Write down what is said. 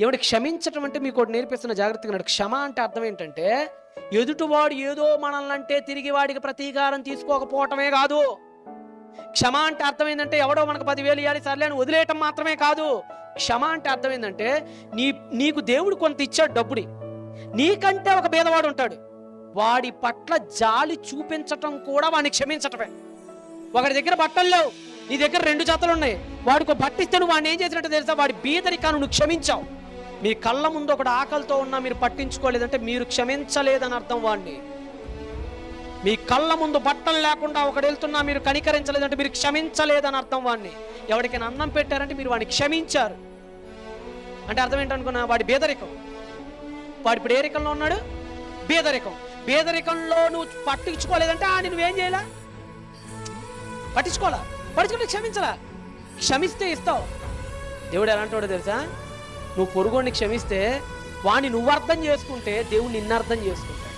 ఏమంటే క్షమించటం అంటే మీకు ఒకటి నేర్పిస్తున్న జాగ్రత్తగా ఉన్నాడు. క్షమ అంటే అర్థం ఏంటంటే ఎదుటివాడు ఏదో మనల్ని అంటే తిరిగి వాడికి ప్రతీకారం తీసుకోకపోవటమే కాదు. క్షమ అంటే అర్థం ఏంటంటే ఎవడో మనకు పదివేలు ఇవ్వాలి సర్లే అని వదిలేయటం మాత్రమే కాదు. క్షమ అంటే అర్థం ఏంటంటే నీ నీకు దేవుడు కొంత ఇచ్చాడు డబ్బుని. నీకంటే ఒక భేదవాడు ఉంటాడు. వాడి పట్ల జాలి చూపించటం కూడా వాడిని క్షమించటమే. ఒకడి దగ్గర బట్టలు లేవు. నీ దగ్గర రెండు జతలు ఉన్నాయి. వాడికి బట్టిస్తే నువ్వు వాడిని ఏం చేసినట్టు తెలుసా? వాడి బీదరికాను నువ్వు క్షమించావు. మీ కళ్ళ ముందు ఒకడు ఆకలితో ఉన్నా మీరు పట్టించుకోలేదంటే మీరు క్షమించలేదని అర్థం వాడిని మీ కళ్ళ ముందు బట్టలు లేకుండా ఒకడు వెళ్తున్నా మీరు కనికరించలేదంటే మీరు క్షమించలేదని అర్థం వాడిని ఎవరికైనా అన్నం పెట్టారంటే మీరు వాడిని క్షమించారు. అంటే అర్థం ఏంటనుకున్నా? వాడి బేదరికం. వాడి ఇప్పుడు ఏ రికంలో ఉన్నాడు? బేదరికం. బేదరికంలో నువ్వు పట్టించుకోలేదంటే ఆ నువ్వేం చేయలే? పట్టించుకోవాలా? పట్టించుకుంటే క్షమించలా. క్షమిస్తే ఇస్తావు. దేవుడు ఎలాంటి వాడు తెలుసా? నువ్వు పొరుగుడిని క్షమిస్తే వాణ్ణి నువ్వు అర్థం చేసుకుంటే దేవుడు నిన్ను అర్థం చేసుకుంటాడు.